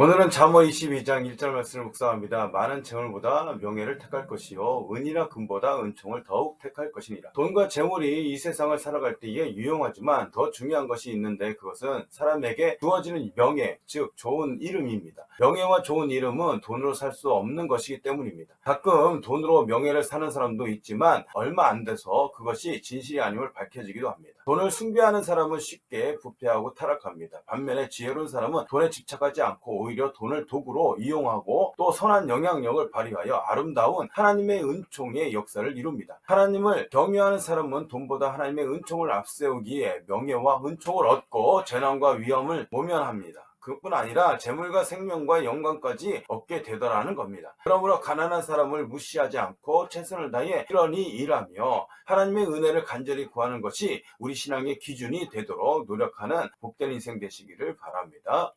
오늘은 잠언 22장 1절 말씀을 묵상합니다. 많은 재물보다 명예를 택할 것이요 은이나 금보다 은총을 더욱 택할 것이니라. 돈과 재물이 이 세상을 살아갈 때에 유용하지만 더 중요한 것이 있는데 그것은 사람에게 주어지는 명예, 즉 좋은 이름입니다. 명예와 좋은 이름은 돈으로 살 수 없는 것이기 때문입니다. 가끔 돈으로 명예를 사는 사람도 있지만 얼마 안 돼서 그것이 진실이 아님을 밝혀지기도 합니다. 돈을 숭배하는 사람은 쉽게 부패하고 타락합니다. 반면에 지혜로운 사람은 돈에 집착하지 않고 오히려 돈을 도구로 이용하고 또 선한 영향력을 발휘하여 아름다운 하나님의 은총의 역사를 이룹니다. 하나님을 경외하는 사람은 돈보다 하나님의 은총을 앞세우기에 명예와 은총을 얻고 재난과 위험을 모면합니다. 그뿐 아니라 재물과 생명과 영광까지 얻게 되더라는 겁니다. 그러므로 가난한 사람을 무시하지 않고 최선을 다해 일원이 일하며 하나님의 은혜를 간절히 구하는 것이 우리 신앙의 기준이 되도록 노력하는 복된 인생 되시기를 바랍니다.